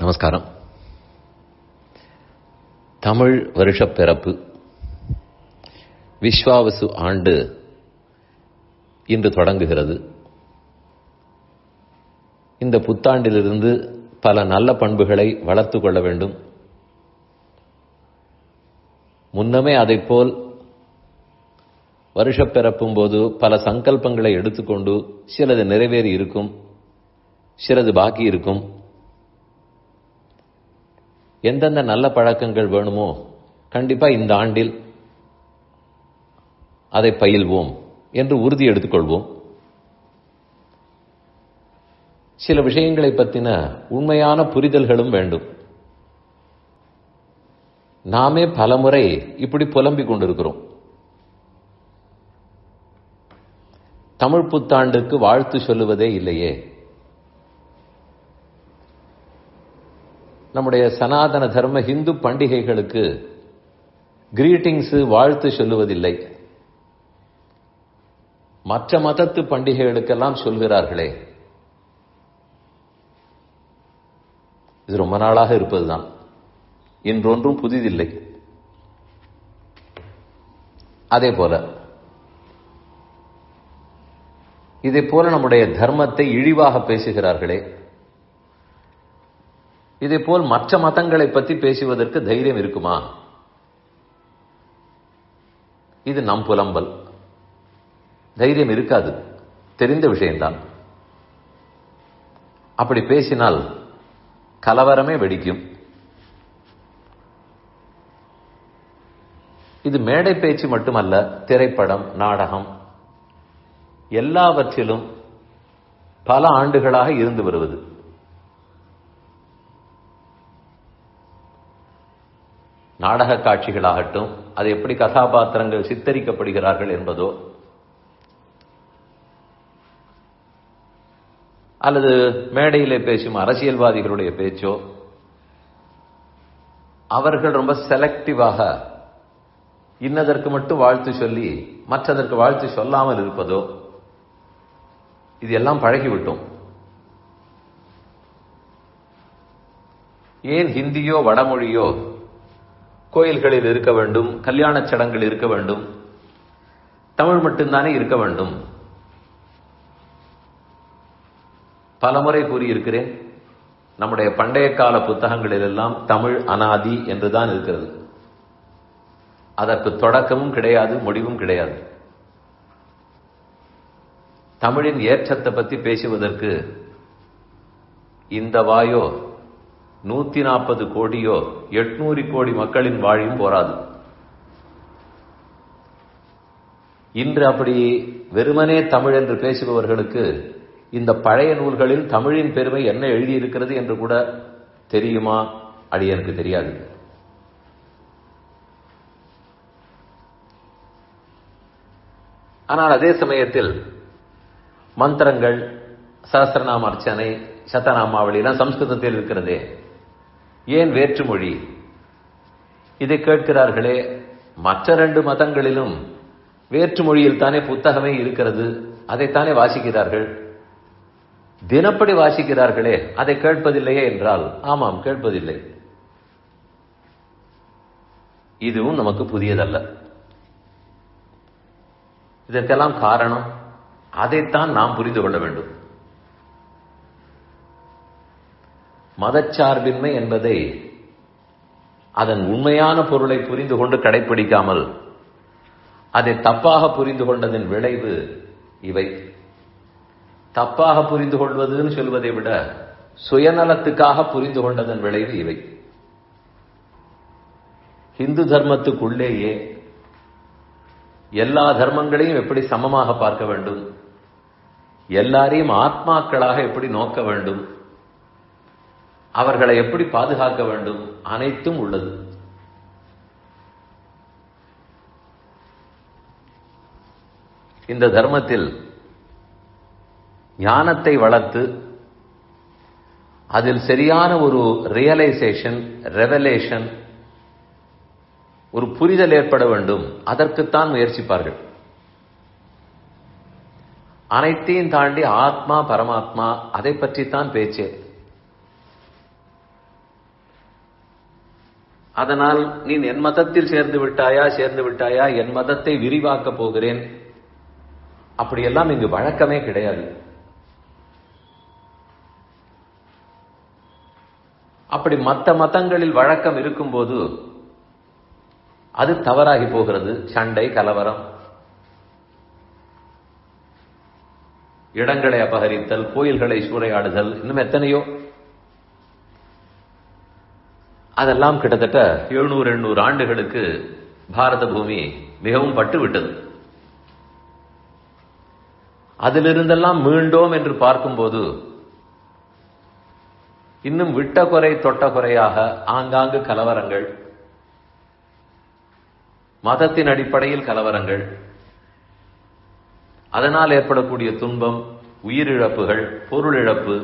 நமஸ்காரம். தமிழ் வருஷப் பிறப்பு விஸ்வாவசு ஆண்டு இன்று தொடங்குகிறது. இந்த புத்தாண்டிலிருந்து பல நல்ல பண்புகளை வளர்த்து கொள்ள வேண்டும். முன்னமே அதைப்போல் வருஷப்பிறப்பும் போது பல சங்கல்பங்களை எடுத்துக்கொண்டு சிலது நிறைவேறி இருக்கும் சிலது பாக்கி இருக்கும். எந்தெந்த நல்ல பழக்கங்கள் வேணுமோ கண்டிப்பா இந்த ஆண்டில் அதை பயில்வோம் என்று உறுதி எடுத்துக்கொள்வோம். சில விஷயங்களை பற்றின உண்மையான புரிதல்களும் வேண்டும். நாமே பலமுறை இப்படி புலம்பிக் கொண்டிருக்கிறோம். தமிழ் புத்தாண்டுக்கு வாழ்த்து சொல்லுவதே இல்லையே. நம்முடைய சனாதன தர்ம ஹிந்து பண்டிகைகளுக்கு கிரீட்டிங்ஸ் வாழ்த்து சொல்லுவதில்லை. மற்ற மதத்து பண்டிகைகளுக்கெல்லாம் சொல்கிறார்களே. இது ரொம்ப நாளாக இருப்பதுதான். இன்றொன்றும் புதிதில்லை. அதே போல இதே போல நம்முடைய தர்மத்தை இழிவாக பேசுகிறார்களே. இதே போல் மற்ற மதங்களை பற்றி பேசுவதற்கு தைரியம் இருக்குமா? இது நம் புலம்பல். தைரியம் இருக்காது. தெரிந்த விஷயம்தான். அப்படி பேசினால் கலவரமே வெடிக்கும். இது மேடை பேச்சு மட்டுமல்ல திரைப்படம் நாடகம் எல்லாவற்றிலும் பல ஆண்டுகளாக இருந்து வருவது. நாடக காட்சிகளாகட்டும் அது எப்படி கதாபாத்திரங்கள் சித்தரிக்கப்படுகிறார்கள் என்பதோ அல்லது மேடையிலே பேசும் அரசியல்வாதிகளுடைய பேச்சோ அவர்கள் ரொம்ப செலக்டிவாக இன்னதற்கு மட்டும் வாழ்த்து சொல்லி மற்றதற்கு வாழ்த்து சொல்லாமல் இருப்பதோ இது எல்லாம் பழகிவிட்டோம். ஏன் ஹிந்தியோ வடமொழியோ கோயில்களில் இருக்க வேண்டும் கல்யாணச் சடங்கில் இருக்க வேண்டும். தமிழ் மட்டும்தானே இருக்க வேண்டும். பலமுறை கூறியிருக்கிறேன் நம்முடைய பண்டைய கால புத்தகங்களில் எல்லாம் தமிழ் அனாதி என்றுதான் இருக்கிறது. அதற்கு தொடக்கமும் கிடையாது முடிவும் கிடையாது. தமிழின் ஏற்றத்தை பற்றி பேசுவதற்கு இந்த வாயோ நூத்தி நாற்பது கோடியோ எட்நூறு கோடி மக்களின் வாழியும் போராது. இன்று அப்படி வெறுமனே தமிழ் என்று பேசுபவர்களுக்கு இந்த பழைய நூல்களில் தமிழின் பெருமை என்ன எழுதியிருக்கிறது என்று கூட தெரியுமா? அடியனுக்கு எனக்கு தெரியாது. ஆனால் அதே சமயத்தில் மந்திரங்கள் சஹசிரநாம அர்ச்சனை சத்தநாமாவளி எல்லாம் சம்ஸ்கிருதத்தில் இருக்கிறதே. ஏன் வேற்றுமொழி இதை கேட்கிறார்களே மற்ற ரெண்டு மதங்களிலும் வேற்றுமொழியில் தானே புத்தகமே இருக்கிறது அதைத்தானே வாசிக்கிறார்கள்? தினப்படி வாசிக்கிறார்களே அதை கேட்பதில்லையே என்றால் ஆமாம் கேட்பதில்லை. இதுவும் நமக்கு புதியதல்ல. இதற்கெல்லாம் காரணம் அதைத்தான் நாம் புரிந்து கொள்ள வேண்டும். மதச்சார்பின்மை என்பதை அதன் உண்மையான பொருளை புரிந்து கொண்டு கடைபிடிக்காமல் அதை தப்பாக புரிந்து கொண்டதன் விளைவு இவை. தப்பாக புரிந்து கொள்வதுன்னு சொல்வதை விட சுயநலத்துக்காக புரிந்து கொண்டதன் விளைவு இவை. இந்து தர்மத்துக்குள்ளேயே எல்லா தர்மங்களையும் எப்படி சமமாக பார்க்க வேண்டும்? எல்லாரையும் ஆத்மாக்களாக எப்படி நோக்க வேண்டும்? அவர்களை எப்படி பாதுகாக்க வேண்டும்? அனைத்தும் உள்ளது. இந்த தர்மத்தில் ஞானத்தை வளர்த்து அதில் சரியான ஒரு ரியலைசேஷன் ரெவலேஷன் ஒரு புரிதல் ஏற்பட வேண்டும். அதற்குத்தான் முயற்சிப்பார்கள். அனைத்தையும் தாண்டி ஆத்மா பரமாத்மா அதை பற்றித்தான் பேச்சு. அதனால் நீ என் மதத்தில் சேர்ந்து விட்டாயா சேர்ந்து விட்டாயா என் மதத்தை விரிவாக்க போகிறேன். அப்படியெல்லாம் இங்கு வழக்கமே கிடையாது. அப்படி மற்ற மதங்களில் வழக்கம் இருக்கும்போது அது தவறாகி போகிறது. சண்டை கலவரம். இடங்களை அபகரித்தல் கோயில்களை சூறையாடுதல் இன்னும் எத்தனையோ அதெல்லாம் கிட்டத்தட்ட எழுநூறு எண்ணூறு ஆண்டுகளுக்கு பாரத பூமி மிகவும் பட்டு விட்டது அதிலிருந்தெல்லாம் மீண்டோம் என்று பார்க்கும்போது இன்னும் விட்ட குறை தொட்ட குறையாக ஆங்காங்கு கலவரங்கள் மதத்தின் அடிப்படையில் கலவரங்கள் அதனால் ஏற்படக்கூடிய துன்பம் உயிரிழப்புகள் பொருள் இழப்பு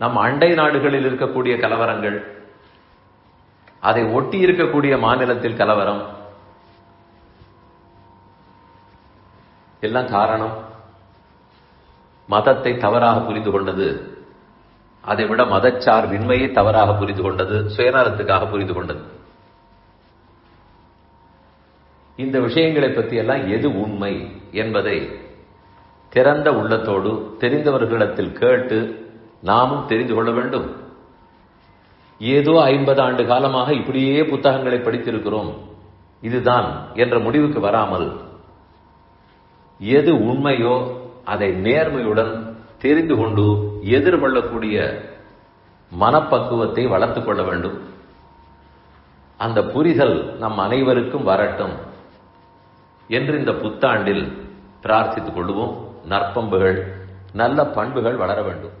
நம் அண்டை நாடுகளில் இருக்கக்கூடிய கலவரங்கள் அதை ஒட்டி இருக்கக்கூடிய மாநிலத்தில் கலவரம். எல்லாம் காரணம் மதத்தை தவறாக புரிந்து கொண்டது. அதை விட மதச்சார்பின்மையை தவறாக புரிந்து கொண்டது சுயநலத்துக்காக புரிந்து கொண்டது. இந்த விஷயங்களை பற்றி எல்லாம் எது உண்மை என்பதை திறந்த உள்ளத்தோடு தெரிந்தவர்களிடத்தில் கேட்டு நாமும் தெரிந்து கொள்ள வேண்டும். ஏதோ ஐம்பது ஆண்டு காலமாக இப்படியே புத்தகங்களை படித்திருக்கிறோம். இதுதான் என்ற முடிவுக்கு வராமல் எது உண்மையோ அதை நேர்மையுடன் தெரிந்து கொண்டு எதிர்கொள்ளக்கூடிய மனப்பக்குவத்தை வளர்த்துக் கொள்ள வேண்டும். அந்த புரிதல் நம் அனைவருக்கும் வரட்டும் என்று இந்த புத்தாண்டில் பிரார்த்தித்துக் கொள்வோம். நற்பண்புகள் நல்ல பண்புகள் வளர வேண்டும்.